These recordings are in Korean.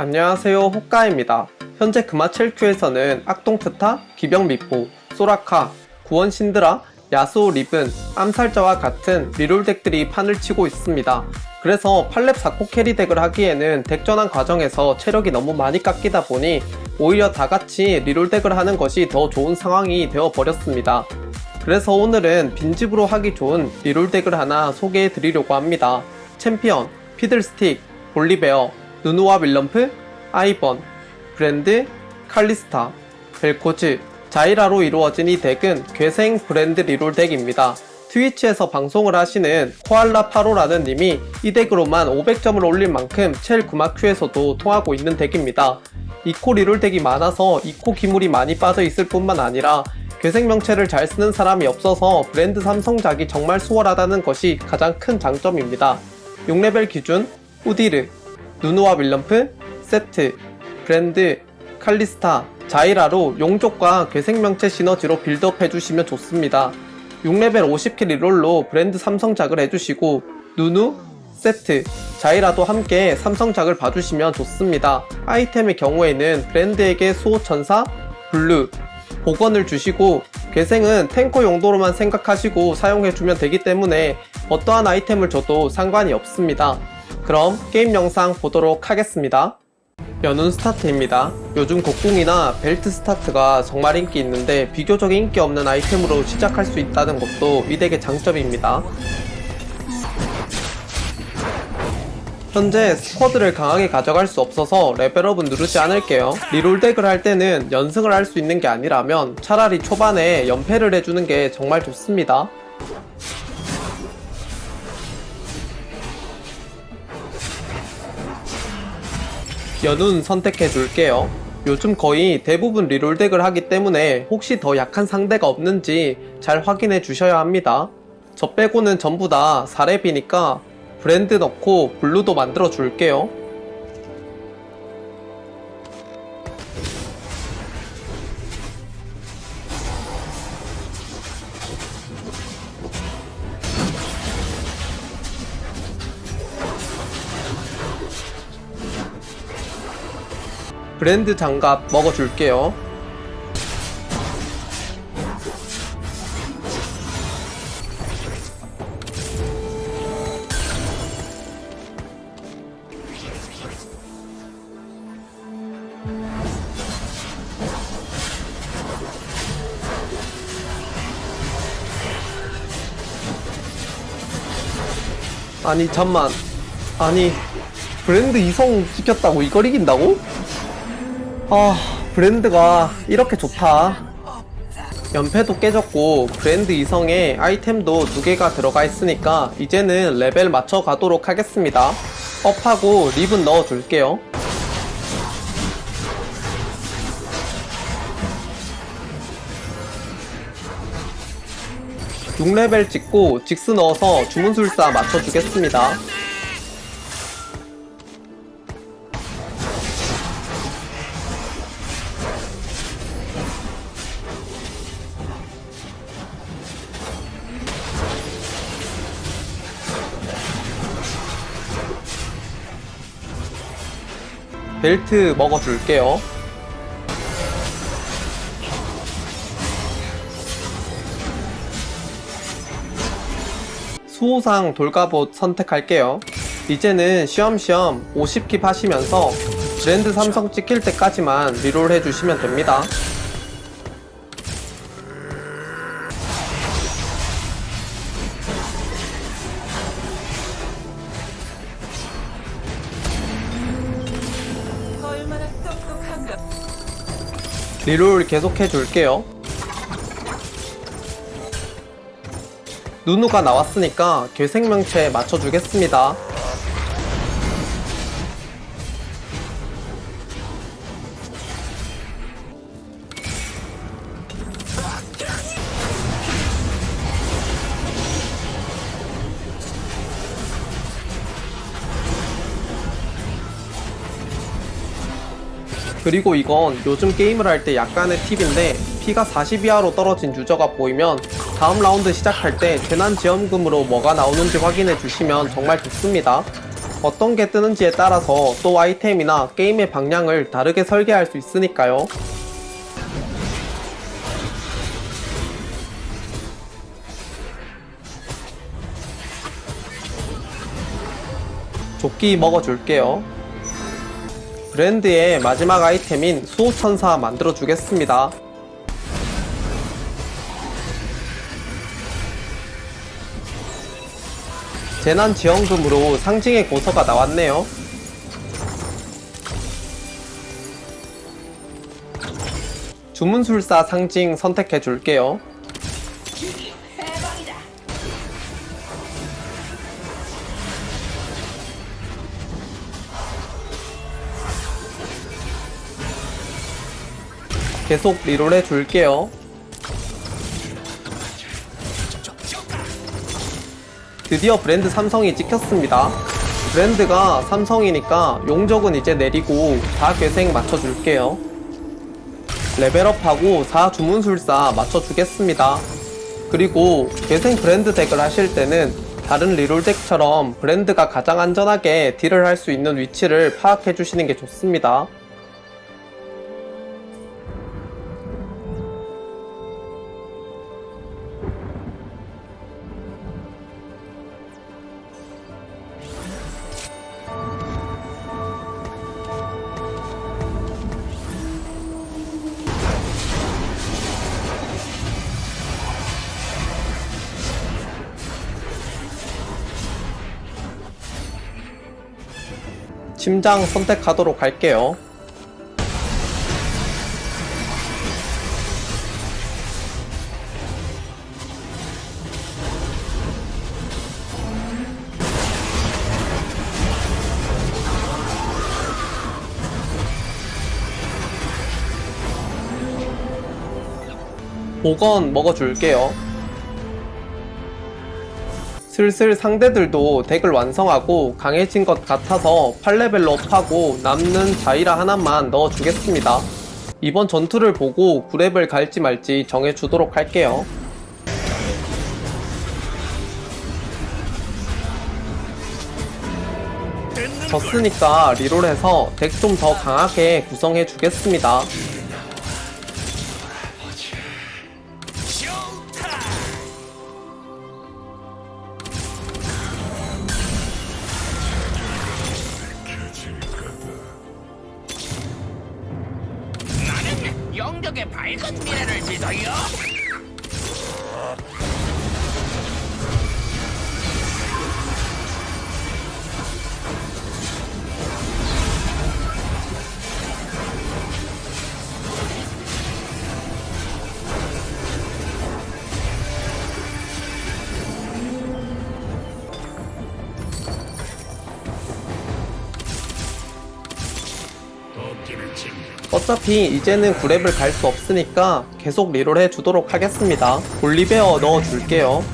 안녕하세요 호까입니다. 현재 금화첼큐에서는 악동트타, 기병미포, 소라카, 구원 신드라, 야수오 리븐, 암살자와 같은 리롤 덱들이 판을 치고 있습니다. 그래서 8렙 4코 캐리 덱을 하기에는 덱 전환 과정에서 체력이 너무 많이 깎이다 보니 오히려 다 같이 리롤 덱을 하는 것이 더 좋은 상황이 되어 버렸습니다. 그래서 오늘은 빈집으로 하기 좋은 리롤 덱을 하나 소개해 드리려고 합니다. 챔피언, 피들스틱, 볼리베어, 누누와 밀럼프, 아이번, 브랜드, 칼리스타, 벨코즈, 자이라로 이루어진 이 덱은 괴생 브랜드 리롤 덱입니다. 트위치에서 방송을 하시는 코알라 파로라는 님이 이 덱으로만 500점을 올릴 만큼 첼 구마큐에서도 통하고 있는 덱입니다. 이코 리롤 덱이 많아서 이코 기물이 많이 빠져 있을 뿐만 아니라 괴생 명체를 잘 쓰는 사람이 없어서 브랜드 삼성작이 정말 수월하다는 것이 가장 큰 장점입니다. 6레벨 기준 우디르, 누누와 밀럼프, 세트, 브랜드, 칼리스타, 자이라로 용족과 괴생명체 시너지로 빌드업 해주시면 좋습니다. 6레벨 50킬 리롤로 브랜드 삼성작을 해주시고 누누, 세트, 자이라도 함께 삼성작을 봐주시면 좋습니다. 아이템의 경우에는 브랜드에게 수호천사, 블루, 복원을 주시고 괴생은 탱커 용도로만 생각하시고 사용해주면 되기 때문에 어떠한 아이템을 줘도 상관이 없습니다. 그럼 게임 영상 보도록 하겠습니다. 연운 스타트입니다. 요즘 곡궁이나 벨트 스타트가 정말 인기 있는데 비교적 인기 없는 아이템으로 시작할 수 있다는 것도 이 덱의 장점입니다. 현재 스쿼드를 강하게 가져갈 수 없어서 레벨업은 누르지 않을게요. 리롤 덱을 할 때는 연승을 할 수 있는 게 아니라면 차라리 초반에 연패를 해주는 게 정말 좋습니다. 연운 선택해 줄게요. 요즘 거의 대부분 리롤 덱을 하기 때문에 혹시 더 약한 상대가 없는지 잘 확인해 주셔야 합니다. 저 빼고는 전부 다 4렙이니까 브랜드 넣고 블루도 만들어 줄게요. 브랜드 장갑 먹어줄게요. 아니 잠만 아니 브랜드 이성 시켰다고 이걸 이긴다고? 아 브랜드가 이렇게 좋다. 연패도 깨졌고 브랜드 이성에 아이템도 두 개가 들어가 있으니까 이제는 레벨 맞춰 가도록 하겠습니다. 업하고 립은 넣어 줄게요. (6레벨) 찍고 직스 넣어서 주문술사 맞춰주겠습니다 벨트 먹어줄게요. 수호상 돌갑옷 선택할게요. 이제는 쉬엄쉬엄 50킵 하시면서 브랜드 삼성 찍힐 때까지만 리롤 해주시면 됩니다. 리롤 계속 해줄게요. 누누가 나왔으니까 괴생명체에 맞춰주겠습니다. 그리고 이건 요즘 게임을 할 때 약간의 팁인데 피가 40 이하로 떨어진 유저가 보이면 다음 라운드 시작할 때 재난지원금으로 뭐가 나오는지 확인해 주시면 정말 좋습니다. 어떤 게 뜨는지에 따라서 또 아이템이나 게임의 방향을 다르게 설계할 수 있으니까요. 조끼 먹어줄게요. 브랜드의 마지막 아이템인 수호천사 만들어주겠습니다. 재난지원금으로 상징의 고서가 나왔네요. 주문술사 상징 선택해 줄게요. 계속 리롤해 줄게요. 드디어 브랜드 삼성이 찍혔습니다. 브랜드가 삼성이니까 용적은 이제 내리고 4괴생 맞춰줄게요. 레벨업하고 4 주문술사 맞춰주겠습니다. 그리고 괴생 브랜드 덱을 하실 때는 다른 리롤 덱처럼 브랜드가 가장 안전하게 딜을 할 수 있는 위치를 파악해 주시는 게 좋습니다. 침장 선택하도록 할게요. 복원 먹어줄게요. 슬슬 상대들도 덱을 완성하고 강해진 것 같아서 8레벨로 업하고 남는 자이라 하나만 넣어주겠습니다. 이번 전투를 보고 9렙을 갈지 말지 정해주도록 할게요. 졌으니까 리롤해서 덱 좀 더 강하게 구성해 주겠습니다. 영적의 밝은 미래를 믿어요. 어차피 이제는 9렙을 갈 수 없으니까 계속 리롤해 주도록 하겠습니다. 볼리베어 넣어줄게요.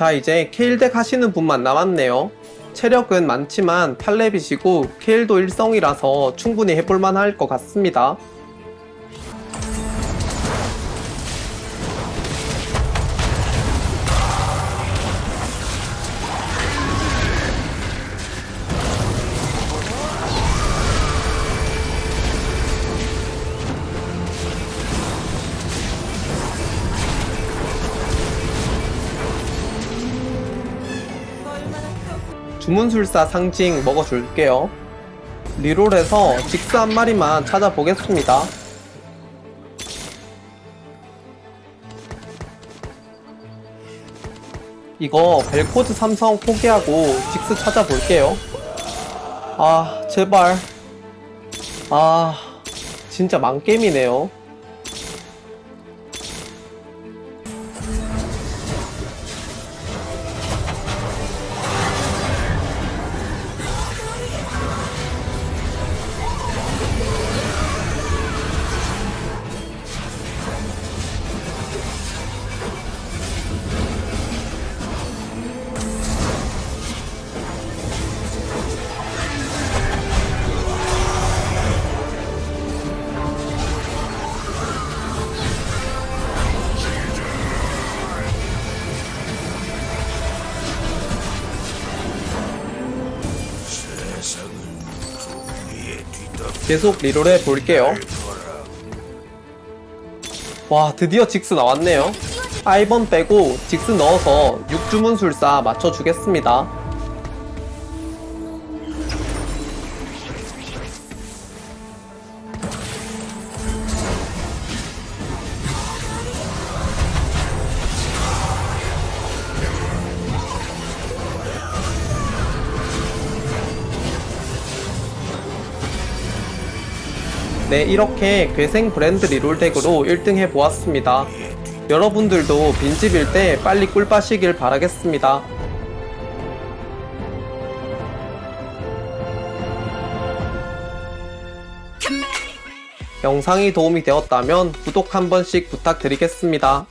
자 이제 케일덱 하시는 분만 남았네요. 체력은 많지만 8렙이시고 케일도 일성이라서 충분히 해볼만 할 것 같습니다. 주문술사 상징 먹어줄게요. 리롤해서 직스 한 마리만 찾아보겠습니다. 이거 벨코드 삼성 포기하고 직스 찾아볼게요. 아, 제발. 아, 진짜 망게임이네요. 계속 리롤 해 볼게요. 와, 드디어 직스 나왔네요. 8번 빼고 직스 넣어서 6주문술사 맞춰주겠습니다. 네, 이렇게 괴생 브랜드 리롤 덱으로 1등 해보았습니다. 여러분들도 빈집일 때 빨리 꿀 빠시길 바라겠습니다. 영상이 도움이 되었다면 구독 한 번씩 부탁드리겠습니다.